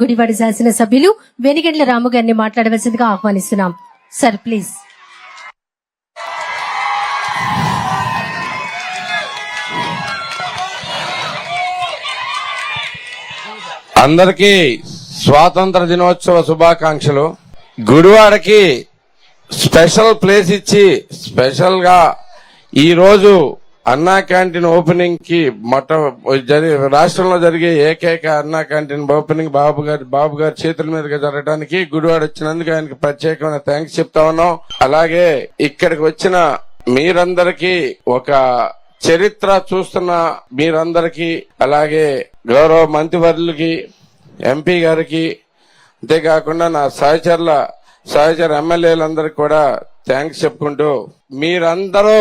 గుడివాడ శాసన సభ్యులు వెనిగండ్ల రాము గారిని మాట్లాడవలసిందిగా ఆహ్వానిస్తున్నాం. Sir please. అందరికీ స్వాతంత్ర దినోత్సవ శుభాకాంక్షలు. గుడివాడకి స్పెషల్ ప్లేస్ ఇచ్చి స్పెషల్గా ఈ రోజు అన్నా క్యాంటీన్ ఓపెనింగ్కి మొట్ట రాష్ట్రంలో జరిగే ఏకైక అన్నా క్యాంటీన్ ఓపెనింగ్ బాబు గారి బాబు గారి చేతుల మీదుగా జరగడానికి గుడివాడ వచ్చినందుకు ఆయనకి ప్రత్యేకమైన థ్యాంక్స్ చెప్తా ఉన్నాం. అలాగే ఇక్కడికి వచ్చిన మీరందరికీ ఒక చరిత్ర చూస్తున్న మీరందరికీ అలాగే గౌరవ మంత్రివర్యులకి ఎంపీ గారికి అంతేకాకుండా నా సహచరుల సహచర ఎమ్మెల్యేలందరికీ కూడా థ్యాంక్స్ చెప్పుకుంటూ మీరందరూ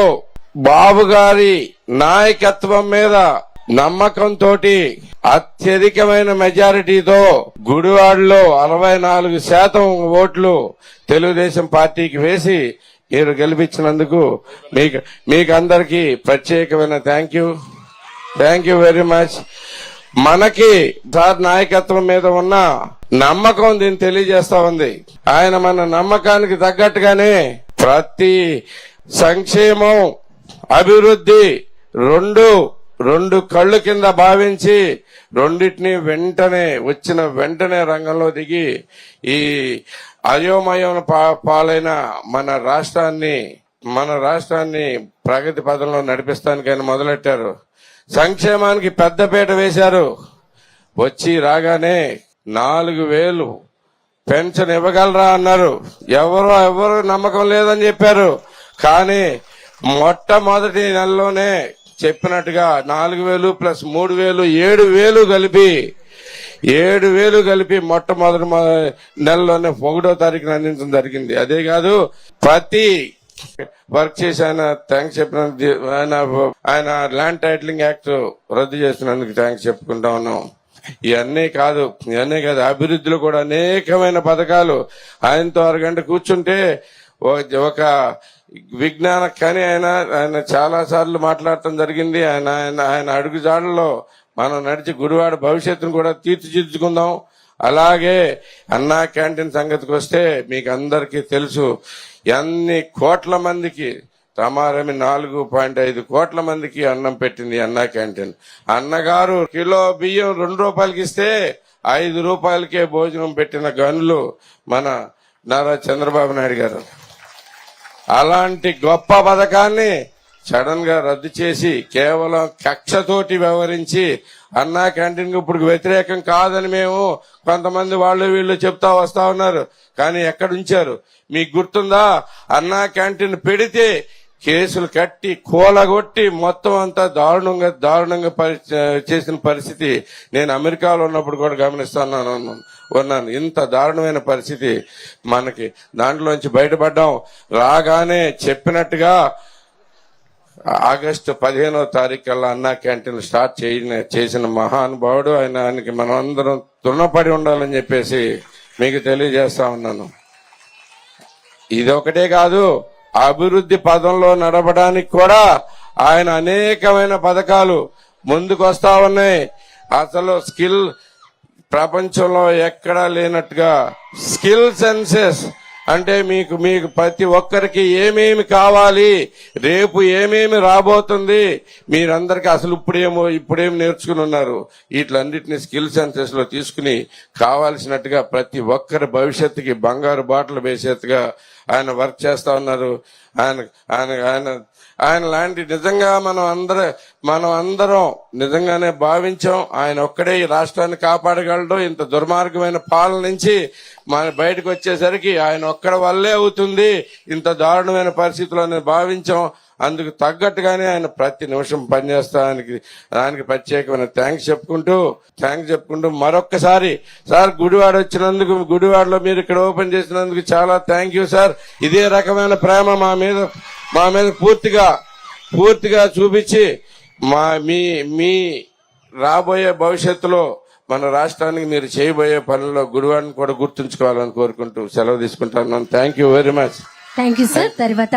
బాబు గారి నాయకత్వం మీద నమ్మకంతో అత్యధికమైన మెజారిటీతో గుడివాడలో అరవై నాలుగు శాతం ఓట్లు తెలుగుదేశం పార్టీకి వేసి మీరు గెలిపించినందుకు మీకు మీకు అందరికీ ప్రత్యేకమైన thank you thank you very much మనకి సార్ నాయకత్వం మీద ఉన్న నమ్మకం దీన్ని తెలియజేస్తా ఉంది. ఆయన మన నమ్మకానికి తగ్గట్టుగానే ప్రతి సంక్షేమం అభివృద్ధి రెండు రెండు కళ్ళు కింద భావించి రెండింటిని వెంటనే వచ్చిన వెంటనే రంగంలో దిగి ఈ అయోమయం పాలైన మన రాష్ట్రాన్ని మన రాష్ట్రాన్ని ప్రగతి పదంలో నడిపిస్తానికి ఆయన మొదలెట్టారు. సంక్షేమానికి పెద్దపీట వేశారు. వచ్చి రాగానే నాలుగు వేలు పెన్షన్ ఇవ్వగలరా అన్నారు. ఎవరు ఎవరు నమ్మకం లేదని చెప్పారు. కానీ మొట్టమొదటి నెలలోనే చెప్పినట్టుగా నాలుగు వేలు ప్లస్ మూడు వేలు ఏడు వేలు కలిపి ఏడు వేలు కలిపి మొట్టమొదటి నెలలోనే ఒకటో తారీఖున అందించడం జరిగింది. అదే కాదు ప్రతి వర్క్ చేసి ఆయన థ్యాంక్స్ చెప్పిన ఆయన ఆయన ల్యాండ్ టైటిలింగ్ యాక్ట్ రద్దు చేసినందుకు థ్యాంక్స్ చెప్పుకుంటా ఉన్నాం. ఇవన్నీ కాదు ఇవన్నీ కాదు అభివృద్ధిలో కూడా అనేకమైన పథకాలు. ఆయనతో అరగంట కూర్చుంటే ఒక విజ్ఞాన కానీ ఆయన ఆయన చాలా సార్లు మాట్లాడటం జరిగింది. ఆయన ఆయన ఆయన అడుగుజాడల్లో మనం నడిచి గుడివాడ భవిష్యత్తును కూడా తీర్చిదిద్దుకుందాం. అలాగే అన్నా క్యాంటీన్ సంగతికి వస్తే మీకు అందరికీ తెలుసు ఎన్ని కోట్ల మందికి తమారమి నాలుగు పాయింట్ ఐదు కోట్ల మందికి అన్నం పెట్టింది అన్నా క్యాంటీన్. అన్నగారు కిలో బియ్యం రెండు రూపాయలకి ఇస్తే ఐదు రూపాయలకే భోజనం పెట్టిన గనులు మన నారా చంద్రబాబు నాయుడు గారు. అలాంటి గొప్ప పథకాన్ని సడన్గా రద్దు చేసి కేవలం కక్షతోటి వ్యవహరించి అన్నా క్యాంటీన్కు ఇప్పుడు వ్యతిరేకం కాదని మేము కొంతమంది వాళ్ళు వీళ్ళు చెప్తా వస్తా ఉన్నారు. కానీ ఎక్కడ ఉంచారు? మీకు గుర్తుందా? అన్నా క్యాంటీన్ పెడితే కేసులు కట్టి కూలగొట్టి మొత్తం అంతా దారుణంగా దారుణంగా చేసిన పరిస్థితి నేను అమెరికాలో ఉన్నప్పుడు కూడా గమనిస్తున్నాను ఉన్నాను. ఇంత దారుణమైన పరిస్థితి మనకి దాంట్లోంచి బయటపడ్డాం. రాగానే చెప్పినట్టుగా ఆగస్టు పదిహేనో తారీఖు కల్లా అన్నా క్యాంటీన్ స్టార్ట్ చేయ చేసిన మహానుభావుడు. ఆయన ఆయనకి మనం అందరం తున్నపడి ఉండాలని చెప్పేసి మీకు తెలియజేస్తా ఉన్నాను. ఇది ఒకటే కాదు. అభివృద్ధి పదంలో నడవడానికి కూడా ఆయన అనేకమైన పథకాలు ముందుకు వస్తా ఉన్నాయి. అసలు స్కిల్ ప్రపంచంలో ఎక్కడా లేనట్టుగా స్కిల్ సెన్సెస్ అంటే మీకు మీకు ప్రతి ఒక్కరికి ఏమేమి కావాలి రేపు ఏమేమి రాబోతుంది మీరందరికీ అసలు ఇప్పుడేమో ఇప్పుడేం నేర్చుకుని ఉన్నారు. వీటిలన్నింటినీ స్కిల్ సెన్సెస్లో తీసుకుని కావాల్సినట్టుగా ప్రతి ఒక్కరి భవిష్యత్తుకి బంగారు బాటలు వేసేట్టుగా ఆయన వర్క్ చేస్తా ఉన్నారు. ఆయన ఆయన ఆయన ఆయన లాంటి నిజంగా మనం అందరం మనం అందరం నిజంగానే భావించాం. ఆయన ఒక్కడే ఈ రాష్ట్రాన్ని కాపాడగలడు. ఇంత దుర్మార్గమైన పాలన నుంచి మన బయటకు వచ్చేసరికి ఆయన ఒక్కడ వల్లే అవుతుంది. ఇంత దారుణమైన పరిస్థితుల్లో భావించాం. అందుకు తగ్గట్టుగానే ఆయన ప్రతి నిమిషం పనిచేస్తానికి దానికి ప్రత్యేకమైన థ్యాంక్స్ చెప్పుకుంటూ థ్యాంక్స్ చెప్పుకుంటూ మరొక్కసారి సార్ గుడివాడ వచ్చినందుకు గుడివాడలో మీరు ఇక్కడ ఓపెన్ చేసినందుకు చాలా థ్యాంక్ యూ సార్. ఇదే రకమైన ప్రేమ మా మీద మా మీద పూర్తిగా పూర్తిగా చూపించి మా మీ మీ రాబోయే భవిష్యత్తులో మన రాష్ట్రానికి మీరు చేయబోయే పనుల్లో గుడివాడిని కూడా గుర్తుంచుకోవాలని కోరుకుంటూ సెలవు తీసుకుంటాను. Thank you very much thank you sir తర్వాత